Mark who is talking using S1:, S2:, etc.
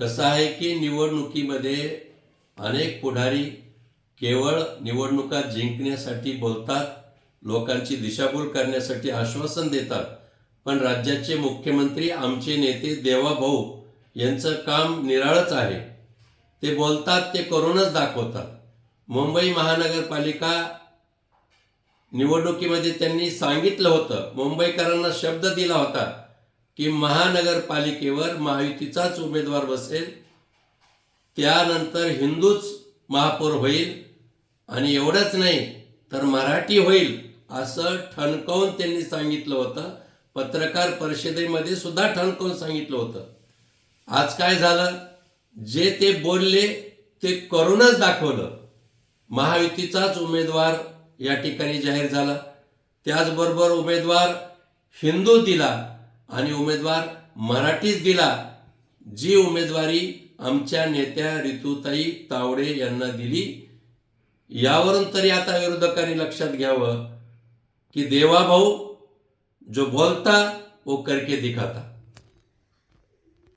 S1: कसं आहे की निवडणुकीमध्ये अनेक पुढारी केवळ निवडणुका जिंकण्यासाठी बोलतात लोकांची दिशाभूल करण्यासाठी आश्वासन देतात. पण राज्याचे मुख्यमंत्री आमचे नेते देवाभाऊ यांचं काम निराळच आहे. ते बोलतात ते करूनच दाखवतात. मुंबई महानगरपालिका निवडणुकीमध्ये त्यांनी सांगितलं होतं मुंबईकरांना शब्द दिला होता की महानगरपालिकेवर महायुतीचाच उमेदवार बसेल त्यानंतर हिंदूच महापौर होईल आणि एवढंच नाही तर मराठी होईल असं ठणकावून त्यांनी सांगितलं होतं. पत्रकार परिषदेमध्ये सुद्धा ठणकावून सांगितलं होतं. आज काय झालं? जे ते बोलले ते करूनच दाखवलं. महायुतीचाच उमेदवार या ठिकाणी जाहीर झाला. त्याचबरोबर उमेदवार हिंदू दिला. आणि उमेदवार मराठीच दिला जी उमेदवारी आमच्या नेत्या रितुताई तावडे यांना दिली यावरून तरी आता विरोधकांनी लक्षात घ्यावं की देवा भाऊ जो बोलता वो करके दिखाता.